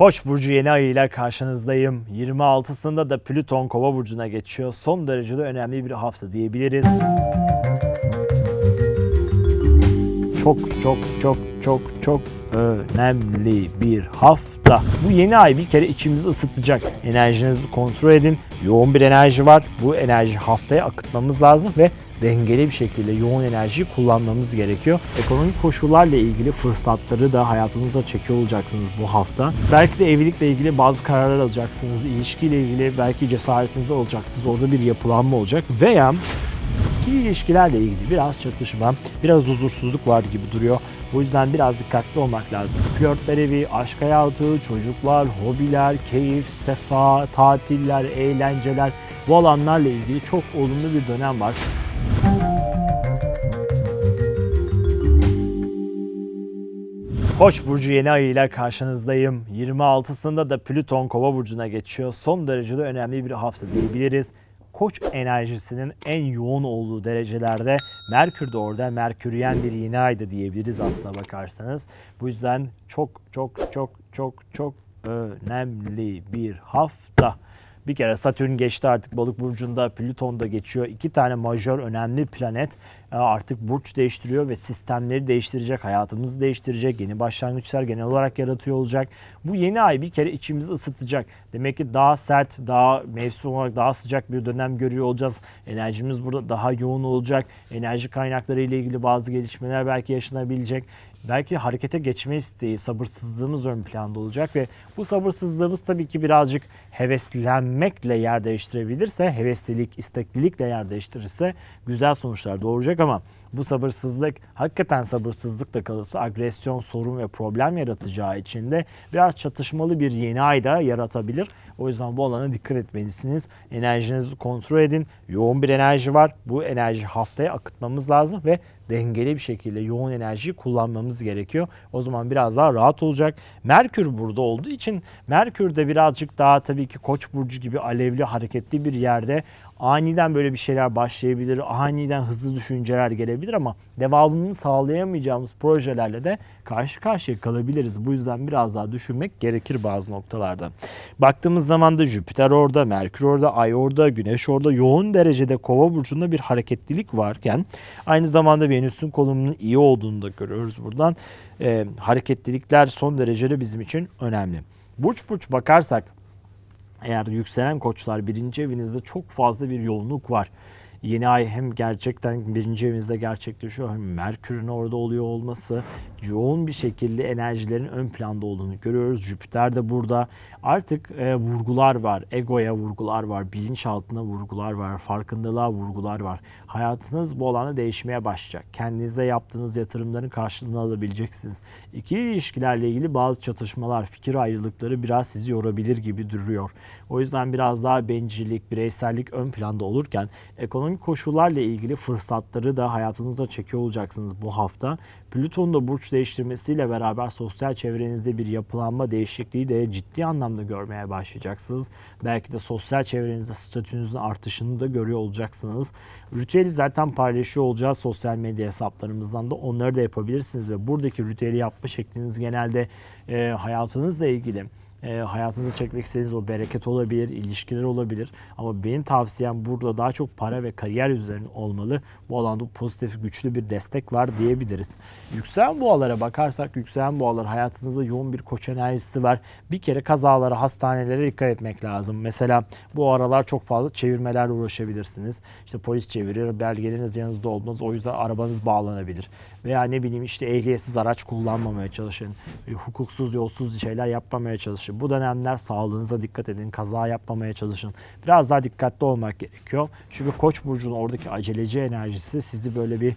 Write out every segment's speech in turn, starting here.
Koç burcu yeni ayıyla karşınızdayım. 26'sında da Plüton Kova burcuna geçiyor. Son derece de önemli bir hafta diyebiliriz. Çok çok çok çok çok önemli bir hafta. Bu yeni ay bir kere içimizi ısıtacak. Enerjinizi kontrol edin. Yoğun bir enerji var. Bu enerji haftaya akıtmamız lazım ve dengeli bir şekilde yoğun enerjiyi kullanmamız gerekiyor. Ekonomik koşullarla ilgili fırsatları da hayatınızda çekiyor olacaksınız bu hafta. Belki de evlilikle ilgili bazı kararlar alacaksınız. İlişkiyle ilgili belki cesaretiniz olacaksınız. Orada bir yapılanma olacak. Veya İkili ilişkilerle ilgili biraz çatışma, biraz huzursuzluk var gibi duruyor. Bu yüzden biraz dikkatli olmak lazım. Flörtler evi, aşk hayatı, çocuklar, hobiler, keyif, sefa, tatiller, eğlenceler bu alanlarla ilgili çok olumlu bir dönem var. Koç burcu yeni ayıyla karşınızdayım. 26'sında da Plüton Kova burcuna geçiyor. Son derece de önemli bir hafta diyebiliriz. Koç enerjisinin en yoğun olduğu derecelerde Merkür de orada. Merküryen bir yeni ayda diyebiliriz aslına bakarsanız. Bu yüzden çok çok çok çok çok önemli bir hafta. Bir kere Satürn geçti artık balık burcunda, Plüton da geçiyor. İki tane majör önemli planet artık burç değiştiriyor ve sistemleri değiştirecek, hayatımızı değiştirecek, yeni başlangıçlar genel olarak yaratıyor olacak. Bu yeni ay bir kere içimizi ısıtacak. Demek ki daha sert, daha mevsim olarak daha sıcak bir dönem görüyor olacağız. Enerjimiz burada daha yoğun olacak. Enerji kaynakları ile ilgili bazı gelişmeler belki yaşanabilecek belki harekete geçme isteği, sabırsızlığımız ön planda olacak ve bu sabırsızlığımız tabii ki birazcık heveslenmekle yer değiştirebilirse, heveslilik, isteklilikle yer değiştirirse güzel sonuçlar doğuracak ama bu sabırsızlık hakikaten sabırsızlıkla kalırsa agresyon, sorun ve problem yaratacağı için de biraz çatışmalı bir yeni ayda yaratabilir. O yüzden bu alana dikkat etmelisiniz. Enerjinizi kontrol edin. Yoğun bir enerji var. Bu enerji haftaya akıtmamız lazım ve dengeli bir şekilde yoğun enerjiyi kullanmamız gerekiyor. O zaman biraz daha rahat olacak. Merkür burada olduğu için Merkür de birazcık daha tabii ki Koç burcu gibi alevli hareketli bir yerde aniden böyle bir şeyler başlayabilir. Aniden hızlı düşünceler gelebilir ama devamını sağlayamayacağımız projelerle de karşı karşıya kalabiliriz. Bu yüzden biraz daha düşünmek gerekir bazı noktalarda. Baktığımız zaman da Jüpiter orada, Merkür orada, Ay orada, Güneş orada yoğun derecede Kova burcunda bir hareketlilik varken aynı zamanda Venüs'ün konumunun iyi olduğunu da görüyoruz buradan. Ee, hareketlilikler son derecede bizim için önemli. Burç burç bakarsak eğer yükselen koçlar birinci evinizde çok fazla bir yoğunluk var. Yeni ay hem gerçekten birinci evinizde gerçekleşiyor hem Merkür'ün orada oluyor olması yoğun bir şekilde enerjilerin ön planda olduğunu görüyoruz. Jüpiter de burada artık e, vurgular var. Egoya vurgular var. Bilinçaltına vurgular var. Farkındalığa vurgular var. Hayatınız bu alanda değişmeye başlayacak. Kendinize yaptığınız yatırımların karşılığını alabileceksiniz. İkili ilişkilerle ilgili bazı çatışmalar, fikir ayrılıkları biraz sizi yorabilir gibi duruyor. O yüzden biraz daha bencillik, bireysellik ön planda olurken ekonomik koşullarla ilgili fırsatları da hayatınızda çekiyor olacaksınız bu hafta. Plüton da burç değiştirmesiyle beraber sosyal çevrenizde bir yapılanma değişikliği de ciddi anlamda görmeye başlayacaksınız. Belki de sosyal çevrenizde statünüzün artışını da görüyor olacaksınız. Ritüeli zaten paylaşıyor olacağız sosyal medya hesaplarımızdan da onları da yapabilirsiniz ve buradaki ritüeli yapma şekliniz genelde e, hayatınızla ilgili e, hayatınıza çekmek istediğiniz o bereket olabilir, ilişkiler olabilir. Ama benim tavsiyem burada daha çok para ve kariyer üzerine olmalı. Bu alanda pozitif, güçlü bir destek var diyebiliriz. Yükselen boğalara bakarsak, yükselen boğalar hayatınızda yoğun bir koç enerjisi var. Bir kere kazalara, hastanelere dikkat etmek lazım. Mesela bu aralar çok fazla çevirmelerle uğraşabilirsiniz. İşte polis çevirir, belgeleriniz yanınızda olmaz. O yüzden arabanız bağlanabilir. Veya ne bileyim işte ehliyetsiz araç kullanmamaya çalışın. E, hukuksuz, yolsuz şeyler yapmamaya çalışın. Bu dönemler sağlığınıza dikkat edin. Kaza yapmamaya çalışın. Biraz daha dikkatli olmak gerekiyor. Çünkü Koç burcunun oradaki aceleci enerjisi sizi böyle bir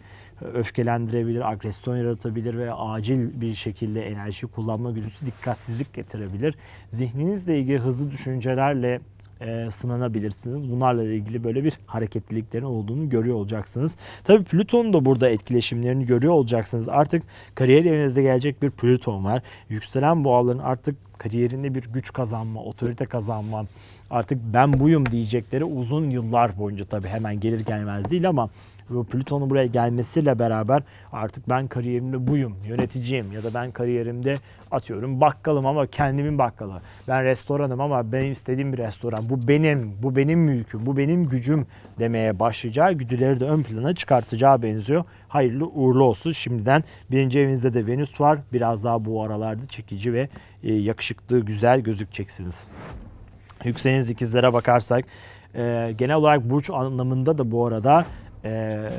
öfkelendirebilir, agresyon yaratabilir ve acil bir şekilde enerji kullanma güdüsü dikkatsizlik getirebilir. Zihninizle ilgili hızlı düşüncelerle e, sınanabilirsiniz. Bunlarla ilgili böyle bir hareketliliklerin olduğunu görüyor olacaksınız. Tabii Plüton da burada etkileşimlerini görüyor olacaksınız. Artık kariyer evinizde gelecek bir Plüton var. Yükselen boğaların artık kariyerinde bir güç kazanma, otorite kazanma, artık ben buyum diyecekleri uzun yıllar boyunca tabii hemen gelir gelmez değil ama Plüton'un buraya gelmesiyle beraber artık ben kariyerimde buyum, yöneticiyim ya da ben kariyerimde atıyorum bakkalım ama kendimin bakkalı. Ben restoranım ama benim istediğim bir restoran. Bu benim, bu benim mülküm, bu benim gücüm demeye başlayacağı güdüleri de ön plana çıkartacağı benziyor. Hayırlı uğurlu olsun. Şimdiden birinci evinizde de Venüs var. Biraz daha bu aralarda çekici ve e, yakışıklı, güzel gözükeceksiniz. Yükseleniz ikizlere bakarsak e, genel olarak burç anlamında da bu arada e,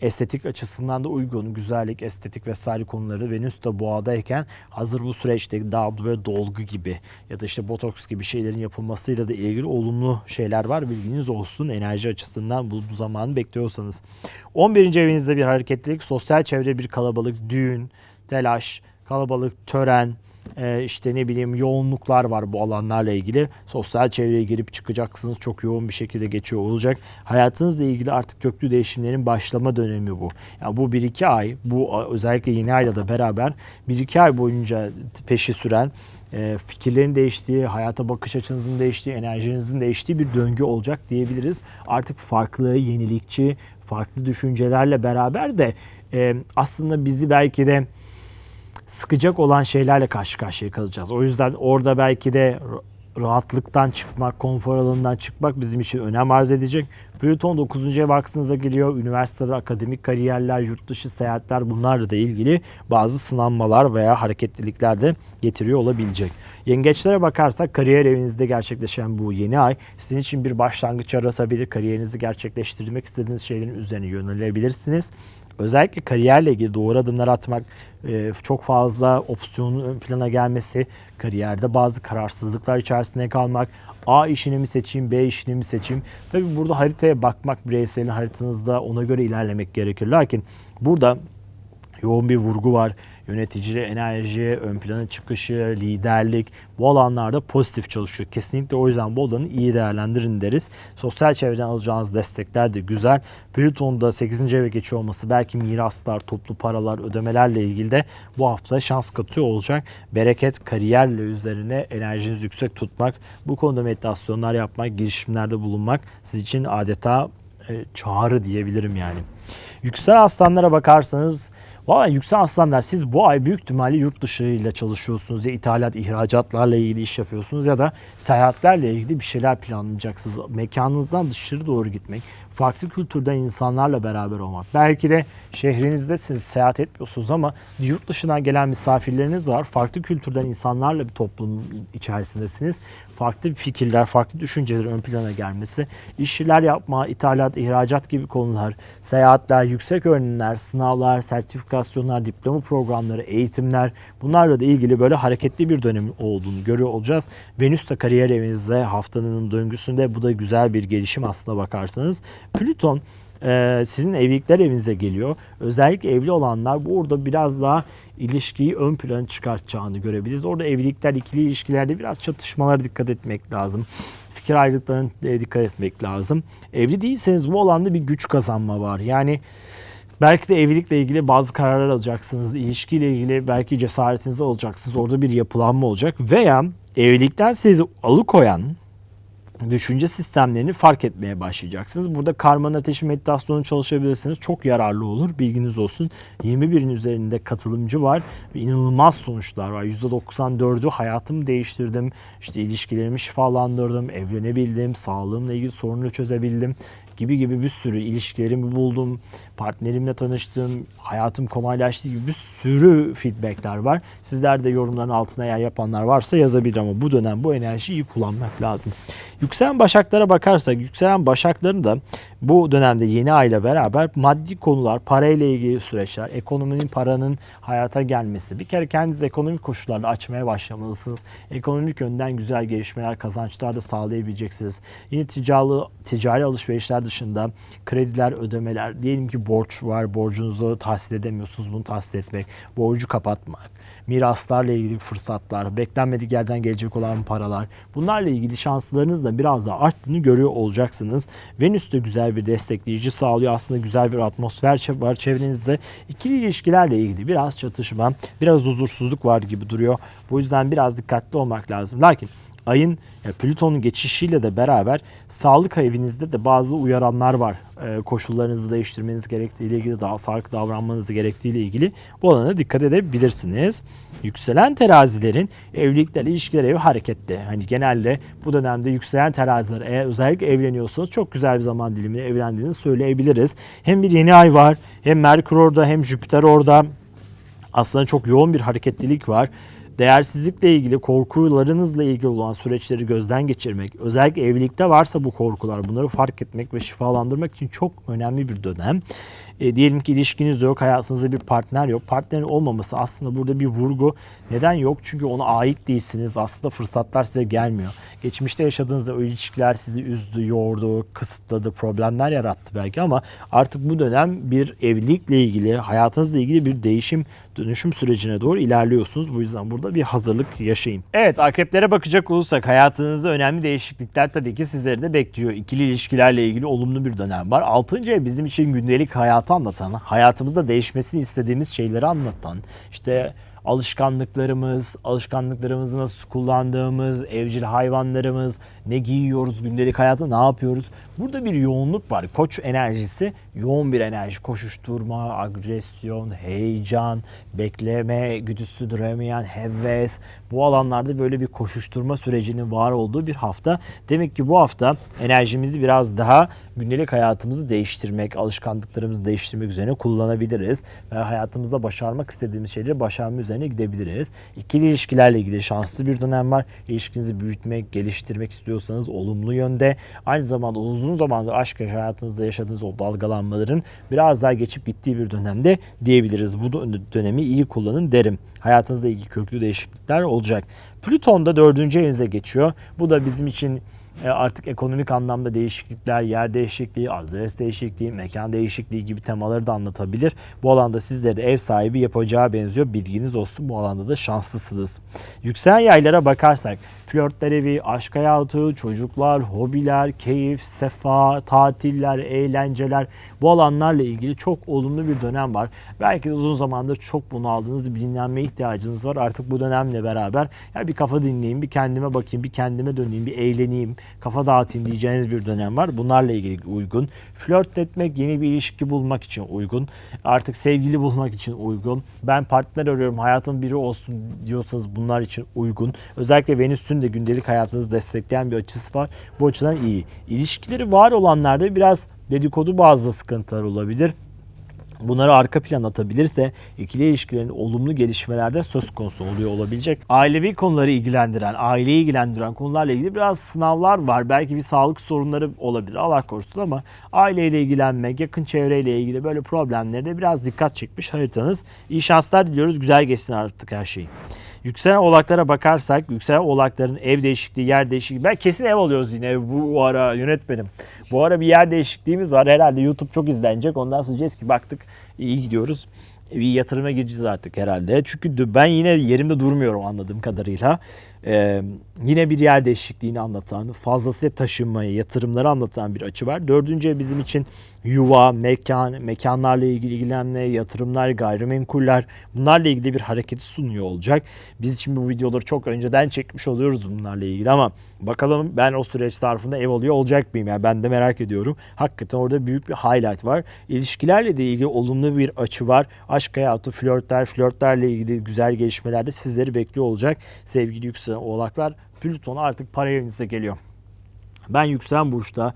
estetik açısından da uygun, güzellik, estetik vesaire konuları Venüs de boğadayken hazır bu süreçte daha böyle dolgu gibi ya da işte botoks gibi şeylerin yapılmasıyla da ilgili olumlu şeyler var. Bilginiz olsun enerji açısından bu, zamanı bekliyorsanız. 11. evinizde bir hareketlilik, sosyal çevre bir kalabalık, düğün, telaş, kalabalık, tören, e, işte ne bileyim yoğunluklar var bu alanlarla ilgili. Sosyal çevreye girip çıkacaksınız. Çok yoğun bir şekilde geçiyor olacak. Hayatınızla ilgili artık köklü değişimlerin başlama dönemi bu. Yani bu 1-2 ay, bu özellikle yeni ayla da beraber 1-2 ay boyunca peşi süren e, fikirlerin değiştiği, hayata bakış açınızın değiştiği, enerjinizin değiştiği bir döngü olacak diyebiliriz. Artık farklı, yenilikçi, farklı düşüncelerle beraber de e, aslında bizi belki de sıkacak olan şeylerle karşı karşıya kalacağız. O yüzden orada belki de rahatlıktan çıkmak, konfor alanından çıkmak bizim için önem arz edecek. Plüton 9. ev aksınıza geliyor. Üniversiteler, akademik kariyerler, yurt dışı seyahatler bunlarla da ilgili bazı sınanmalar veya hareketlilikler de getiriyor olabilecek. Yengeçlere bakarsak kariyer evinizde gerçekleşen bu yeni ay sizin için bir başlangıç yaratabilir. Kariyerinizi gerçekleştirmek istediğiniz şeylerin üzerine yönelebilirsiniz. Özellikle kariyerle ilgili doğru adımlar atmak, e, çok fazla opsiyonun ön plana gelmesi, kariyerde bazı kararsızlıklar içerisinde kalmak, A işini mi seçeyim, B işini mi seçeyim? Tabi burada haritaya bakmak bireyselin haritanızda ona göre ilerlemek gerekir. Lakin burada yoğun bir vurgu var yönetici enerji, ön plana çıkışı, liderlik bu alanlarda pozitif çalışıyor. Kesinlikle o yüzden bu alanı iyi değerlendirin deriz. Sosyal çevreden alacağınız destekler de güzel. Plüton'da 8. eve geçiyor olması belki miraslar, toplu paralar, ödemelerle ilgili de bu hafta şans katıyor olacak. Bereket kariyerle üzerine enerjinizi yüksek tutmak, bu konuda meditasyonlar yapmak, girişimlerde bulunmak siz için adeta e, çağrı diyebilirim yani. Yüksel aslanlara bakarsanız Valla yüksel aslanlar siz bu ay büyük ihtimalle yurt dışı ile çalışıyorsunuz ya ithalat, ihracatlarla ilgili iş yapıyorsunuz ya da seyahatlerle ilgili bir şeyler planlayacaksınız. Mekanınızdan dışarı doğru gitmek, farklı kültürden insanlarla beraber olmak. Belki de şehrinizdesiniz, seyahat etmiyorsunuz ama yurt dışından gelen misafirleriniz var. Farklı kültürden insanlarla bir toplum içerisindesiniz. Farklı fikirler, farklı düşünceler ön plana gelmesi, işler yapma, ithalat, ihracat gibi konular, seyahatler, yüksek öğrenimler, sınavlar, sertifikasyonlar, diploma programları, eğitimler bunlarla da ilgili böyle hareketli bir dönem olduğunu görüyor olacağız. Venüs de kariyer evinizde haftanın döngüsünde bu da güzel bir gelişim aslına bakarsanız. Plüton e, sizin evlilikler evinize geliyor. Özellikle evli olanlar burada biraz daha ilişkiyi ön plana çıkartacağını görebiliriz. Orada evlilikler, ikili ilişkilerde biraz çatışmalara dikkat etmek lazım. Fikir ayrılıklarına dikkat etmek lazım. Evli değilseniz bu alanda bir güç kazanma var. Yani belki de evlilikle ilgili bazı kararlar alacaksınız. İlişkiyle ilgili belki cesaretinizi alacaksınız. Orada bir yapılanma olacak. Veya evlilikten sizi alıkoyan düşünce sistemlerini fark etmeye başlayacaksınız. Burada karman ateşi meditasyonu çalışabilirsiniz. Çok yararlı olur. Bilginiz olsun. 21'in üzerinde katılımcı var. Ve inanılmaz sonuçlar var. %94'ü hayatımı değiştirdim. İşte ilişkilerimi şifalandırdım. Evlenebildim. Sağlığımla ilgili sorunları çözebildim gibi gibi bir sürü ilişkilerimi buldum, partnerimle tanıştım, hayatım kolaylaştı gibi bir sürü feedbackler var. Sizler de yorumların altına yer yapanlar varsa yazabilir ama bu dönem bu enerjiyi iyi kullanmak lazım. Yükselen başaklara bakarsak yükselen başakların da bu dönemde yeni ayla beraber maddi konular, parayla ilgili süreçler, ekonominin paranın hayata gelmesi. Bir kere kendiniz ekonomik koşullarda açmaya başlamalısınız. Ekonomik yönden güzel gelişmeler, kazançlar da sağlayabileceksiniz. Yine ticari, ticari alışverişler dışında krediler, ödemeler, diyelim ki borç var, borcunuzu tahsil edemiyorsunuz, bunu tahsil etmek, borcu kapatmak, miraslarla ilgili fırsatlar, beklenmedik yerden gelecek olan paralar, bunlarla ilgili şanslarınız da biraz daha arttığını görüyor olacaksınız. Venüs de güzel bir destekleyici sağlıyor. Aslında güzel bir atmosfer var çevrenizde. İkili ilişkilerle ilgili biraz çatışma, biraz huzursuzluk var gibi duruyor. Bu yüzden biraz dikkatli olmak lazım. Lakin ayın ya Plüton'un geçişiyle de beraber sağlık evinizde de bazı uyaranlar var. Ee, koşullarınızı değiştirmeniz gerektiği ile ilgili daha sağlıklı davranmanız gerektiği ile ilgili bu alana dikkat edebilirsiniz. Yükselen terazilerin evlilikler, ilişkiler evi hareketli. Hani genelde bu dönemde yükselen teraziler eğer özellikle evleniyorsanız çok güzel bir zaman diliminde evlendiğini söyleyebiliriz. Hem bir yeni ay var hem Merkür orada hem Jüpiter orada. Aslında çok yoğun bir hareketlilik var değersizlikle ilgili korkularınızla ilgili olan süreçleri gözden geçirmek, özellikle evlilikte varsa bu korkular bunları fark etmek ve şifalandırmak için çok önemli bir dönem. E, diyelim ki ilişkiniz yok, hayatınızda bir partner yok. Partnerin olmaması aslında burada bir vurgu. Neden yok? Çünkü ona ait değilsiniz. Aslında fırsatlar size gelmiyor. Geçmişte yaşadığınız o ilişkiler sizi üzdü, yordu, kısıtladı, problemler yarattı belki ama artık bu dönem bir evlilikle ilgili, hayatınızla ilgili bir değişim, dönüşüm sürecine doğru ilerliyorsunuz. Bu yüzden burada bir hazırlık yaşayın. Evet, akreplere bakacak olursak hayatınızda önemli değişiklikler tabii ki sizleri de bekliyor. İkili ilişkilerle ilgili olumlu bir dönem var. Altıncı ev bizim için gündelik hayatı anlatan, hayatımızda değişmesini istediğimiz şeyleri anlatan, işte alışkanlıklarımız, alışkanlıklarımızı nasıl kullandığımız, evcil hayvanlarımız, ne giyiyoruz, gündelik hayatta ne yapıyoruz. Burada bir yoğunluk var. Koç enerjisi yoğun bir enerji. Koşuşturma, agresyon, heyecan, bekleme, güdüsü duramayan, heves. Bu alanlarda böyle bir koşuşturma sürecinin var olduğu bir hafta. Demek ki bu hafta enerjimizi biraz daha gündelik hayatımızı değiştirmek, alışkanlıklarımızı değiştirmek üzerine kullanabiliriz. Ve hayatımızda başarmak istediğimiz şeyleri başarma gidebiliriz. İkili ilişkilerle ilgili şanslı bir dönem var. İlişkinizi büyütmek, geliştirmek istiyorsanız olumlu yönde. Aynı zamanda uzun zamandır aşk hayatınızda yaşadığınız o dalgalanmaların biraz daha geçip gittiği bir dönemde diyebiliriz. Bu dönemi iyi kullanın derim. Hayatınızda ilgili köklü değişiklikler olacak. Plüton da dördüncü evinize geçiyor. Bu da bizim için artık ekonomik anlamda değişiklikler, yer değişikliği, adres değişikliği, mekan değişikliği gibi temaları da anlatabilir. Bu alanda sizlere de ev sahibi yapacağı benziyor. Bilginiz olsun bu alanda da şanslısınız. Yükselen yaylara bakarsak flörtler evi, aşk hayatı, çocuklar, hobiler, keyif, sefa, tatiller, eğlenceler bu alanlarla ilgili çok olumlu bir dönem var. Belki uzun zamandır çok bunaldığınız bir dinlenme ihtiyacınız var. Artık bu dönemle beraber ya bir kafa dinleyeyim, bir kendime bakayım, bir kendime döneyim, bir eğleneyim, kafa dağıtayım diyeceğiniz bir dönem var. Bunlarla ilgili uygun. Flört etmek, yeni bir ilişki bulmak için uygun. Artık sevgili bulmak için uygun. Ben partner arıyorum, hayatım biri olsun diyorsanız bunlar için uygun. Özellikle Venüs'ün de gündelik hayatınızı destekleyen bir açısı var. Bu açıdan iyi. İlişkileri var olanlarda biraz dedikodu bazı sıkıntılar olabilir. Bunları arka plan atabilirse ikili ilişkilerin olumlu gelişmelerde söz konusu oluyor olabilecek. Ailevi konuları ilgilendiren, aileyi ilgilendiren konularla ilgili biraz sınavlar var. Belki bir sağlık sorunları olabilir Allah korusun ama aileyle ilgilenmek, yakın çevreyle ilgili böyle problemlerde biraz dikkat çekmiş haritanız. İyi şanslar diliyoruz. Güzel geçsin artık her şey. Yükselen oğlaklara bakarsak yükselen oğlakların ev değişikliği, yer değişikliği. Ben kesin ev alıyoruz yine bu ara yönetmenim. Bu ara bir yer değişikliğimiz var. Herhalde YouTube çok izlenecek. Ondan sonra diyeceğiz ki baktık iyi gidiyoruz. Bir yatırıma gireceğiz artık herhalde. Çünkü ben yine yerimde durmuyorum anladığım kadarıyla. Ee, yine bir yer değişikliğini anlatan, fazlasıyla taşınmayı, yatırımları anlatan bir açı var. Dördüncü bizim için yuva, mekan, mekanlarla ilgili ilgilenme, yatırımlar, gayrimenkuller bunlarla ilgili bir hareketi sunuyor olacak. Biz için bu videoları çok önceden çekmiş oluyoruz bunlarla ilgili ama bakalım ben o süreç zarfında ev alıyor olacak mıyım? Yani ben de merak ediyorum. Hakikaten orada büyük bir highlight var. İlişkilerle de ilgili olumlu bir açı var. Aşk hayatı, flörtler, flörtlerle ilgili güzel gelişmeler de sizleri bekliyor olacak. Sevgili yükselen oğlaklar Plüton artık para evinize geliyor. Ben yükselen burçta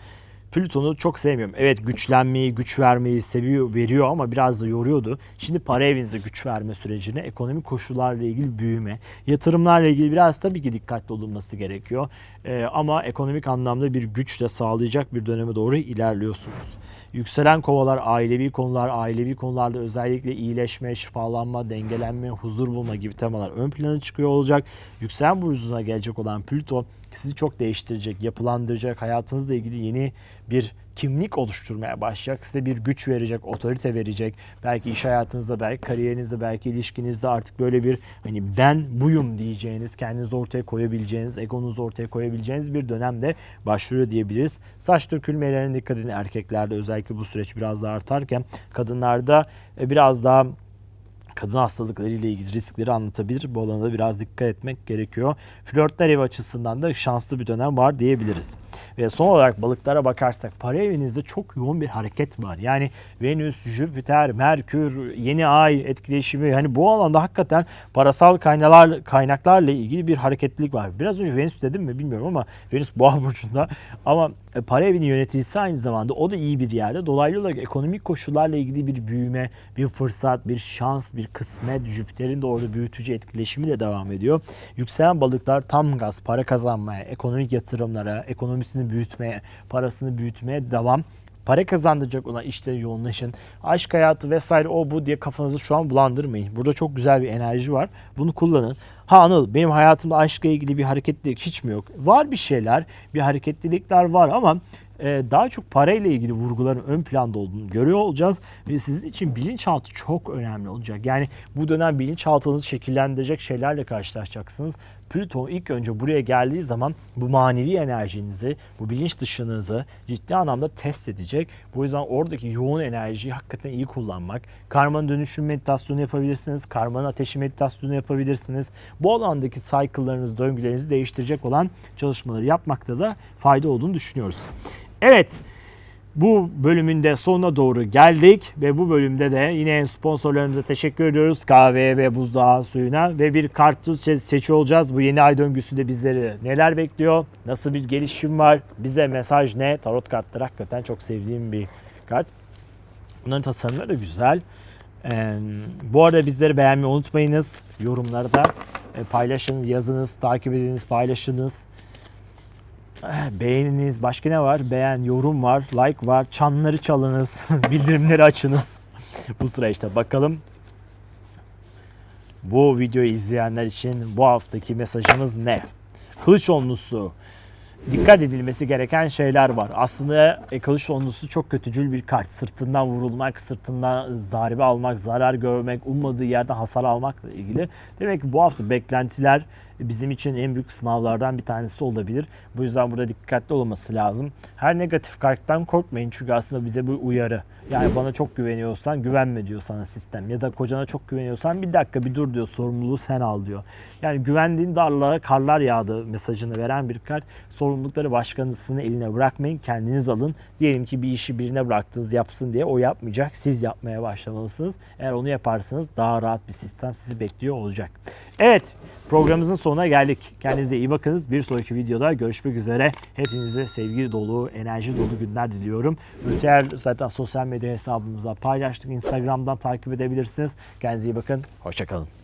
Plüton'u çok sevmiyorum. Evet güçlenmeyi, güç vermeyi seviyor, veriyor ama biraz da yoruyordu. Şimdi para evinize güç verme sürecine, ekonomik koşullarla ilgili büyüme, yatırımlarla ilgili biraz tabii ki dikkatli olunması gerekiyor. Ee, ama ekonomik anlamda bir güçle sağlayacak bir döneme doğru ilerliyorsunuz. Yükselen kovalar ailevi konular, ailevi konularda özellikle iyileşme, şifalanma, dengelenme, huzur bulma gibi temalar ön plana çıkıyor olacak. Yükselen burcuna gelecek olan Plüton sizi çok değiştirecek, yapılandıracak, hayatınızla ilgili yeni bir kimlik oluşturmaya başlayacak. Size bir güç verecek, otorite verecek. Belki iş hayatınızda, belki kariyerinizde, belki ilişkinizde artık böyle bir hani ben buyum diyeceğiniz, kendinizi ortaya koyabileceğiniz, egonuzu ortaya koyabileceğiniz bir dönemde başlıyor diyebiliriz. Saç dökülmelerine dikkat edin erkeklerde özellikle bu süreç biraz daha artarken kadınlarda e, biraz daha kadın hastalıkları ile ilgili riskleri anlatabilir. Bu alana da biraz dikkat etmek gerekiyor. Flörtler evi açısından da şanslı bir dönem var diyebiliriz. Ve son olarak balıklara bakarsak para evinizde çok yoğun bir hareket var. Yani Venüs, Jüpiter, Merkür, yeni ay etkileşimi hani bu alanda hakikaten parasal kaynaklar kaynaklarla ilgili bir hareketlilik var. Biraz önce Venüs dedim mi bilmiyorum ama Venüs Boğa burcunda ama e, para evinin yöneticisi aynı zamanda o da iyi bir yerde. Dolaylı olarak ekonomik koşullarla ilgili bir büyüme, bir fırsat, bir şans, bir kısmet, Jüpiter'in de orada büyütücü etkileşimi de devam ediyor. Yükselen balıklar tam gaz para kazanmaya, ekonomik yatırımlara, ekonomisini büyütmeye, parasını büyütmeye devam para kazandıracak olan işlere yoğunlaşın. Aşk hayatı vesaire o bu diye kafanızı şu an bulandırmayın. Burada çok güzel bir enerji var. Bunu kullanın. Ha Anıl benim hayatımda aşkla ilgili bir hareketlilik hiç mi yok? Var bir şeyler, bir hareketlilikler var ama daha çok parayla ilgili vurguların ön planda olduğunu görüyor olacağız ve sizin için bilinçaltı çok önemli olacak. Yani bu dönem bilinçaltınızı şekillendirecek şeylerle karşılaşacaksınız. Plüton ilk önce buraya geldiği zaman bu manevi enerjinizi, bu bilinç dışınızı ciddi anlamda test edecek. Bu yüzden oradaki yoğun enerjiyi hakikaten iyi kullanmak. Karmanın dönüşüm meditasyonu yapabilirsiniz. Karmanın ateşi meditasyonu yapabilirsiniz. Bu alandaki cycle'larınızı, döngülerinizi değiştirecek olan çalışmaları yapmakta da fayda olduğunu düşünüyoruz. Evet. Bu bölümün de sonuna doğru geldik ve bu bölümde de yine sponsorlarımıza teşekkür ediyoruz. Kahve ve buzdağı suyuna ve bir kartuz seçiyor olacağız. Bu yeni ay döngüsünde bizleri neler bekliyor? Nasıl bir gelişim var? Bize mesaj ne? Tarot kartları hakikaten çok sevdiğim bir kart. Bunların tasarımları da güzel. Ee, bu arada bizleri beğenmeyi unutmayınız. Yorumlarda e, paylaşınız, yazınız, takip ediniz, paylaşınız. Eh, Beğeniniz, başka ne var? Beğen, yorum var, like var, çanları çalınız, bildirimleri açınız. bu süreçte bakalım. Bu videoyu izleyenler için bu haftaki mesajımız ne? Kılıç onlusu. Dikkat edilmesi gereken şeyler var. Aslında e, kılıç onlusu çok kötücül bir kart. Sırtından vurulmak, sırtından darbe almak, zarar görmek, ummadığı yerden hasar almakla ilgili. Demek ki bu hafta beklentiler bizim için en büyük sınavlardan bir tanesi olabilir. Bu yüzden burada dikkatli olması lazım. Her negatif karttan korkmayın çünkü aslında bize bu uyarı. Yani bana çok güveniyorsan güvenme diyor sana sistem. Ya da kocana çok güveniyorsan bir dakika bir dur diyor sorumluluğu sen al diyor. Yani güvendiğin darlara karlar yağdı mesajını veren bir kart. Sorumlulukları başkanısının eline bırakmayın kendiniz alın. Diyelim ki bir işi birine bıraktınız yapsın diye o yapmayacak siz yapmaya başlamalısınız. Eğer onu yaparsanız daha rahat bir sistem sizi bekliyor olacak. Evet programımızın sonuna geldik. Kendinize iyi bakınız. Bir sonraki videoda görüşmek üzere. Hepinize sevgi dolu, enerji dolu günler diliyorum. Ülker zaten sosyal medya hesabımıza paylaştık. Instagram'dan takip edebilirsiniz. Kendinize iyi bakın. Hoşçakalın.